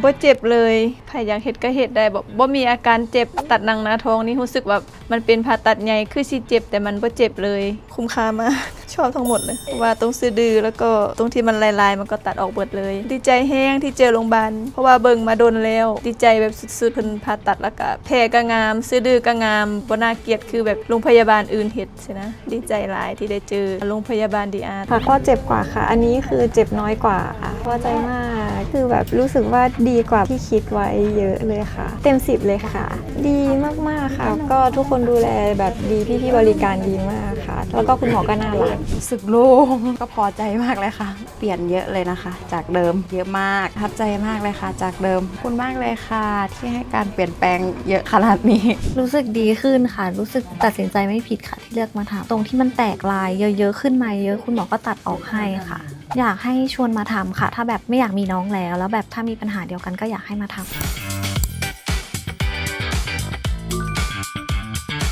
บ่เจ็บเลยใครอยากเฮ็ดก็เฮ็ดได้บ่บ่มีอาการเจ็บตัดหนังหน้าท้องนี่รู้สึกว่ามันเป็นผ่าตัดใหญ่คือสิเจ็บแต่มันบ่เจ็บเลย คุ้มค่ามาก ชอบทั้งหมดเลยว่าตรงสะดือแล้วก็ตรงที่มันลายๆ มันก็ตัดออกเบิดเลย ดีใจแห้งที่เจอโรงพยาบาลเพราะว่าเบิ่งมาโดนแล้ว ดีใจแบบสุดๆเพิ่นผ่าตัดแล้วก็แผลก็งามสะดือก็งามบ่น่าเกลียดคือแบบโรงพยาบาลอื่นเฮ็ดใช่นะดีใจหลายที่ได้เจอโรงพยาบาลดีอาร์ค่ะก็เจ็บกว่าค่ะ อันนี้คือเจ็บน้อยกว่าค่ะพอใจมากคือแบบรู้สึกว่าดีกว่าที่คิดไว้เยอะเลยค่ะ เต็มสิบเลยค่ะ ดีมากๆค่ะ ก็ทุกคนดูแลแบบดีพี่ๆบริการดีมาก ค่ะแล้วก็คุณหมอก็น่ารักรู้สึกโล่งก็พอใจมากเลยค่ะ เปลี่ยนเยอะเลยนะคะ จากเดิมเยอะมากประทับใจมากเลยค่ะ จากเดิมขอบคุณมากเลยค่ะ ที่ให้การเปลี่ยนแปลงเยอะขนาดนี้ รู้สึกดีขึ้นค่ะ รู้สึกตัดสินใจไม่ผิดค่ะที่เลือกมาทำตรงที่มันแตกลายเยอะๆขึ้นมาเยอะคุณหมอก็ตัดออกให้ค่ะ อยากให้ชวนมาทำค่ะ ถ้าแบบไม่อยากมีน้องแล้ว แล้วแบบถ้ามีปัญหาเดียวกันก็อยากให้มาทำ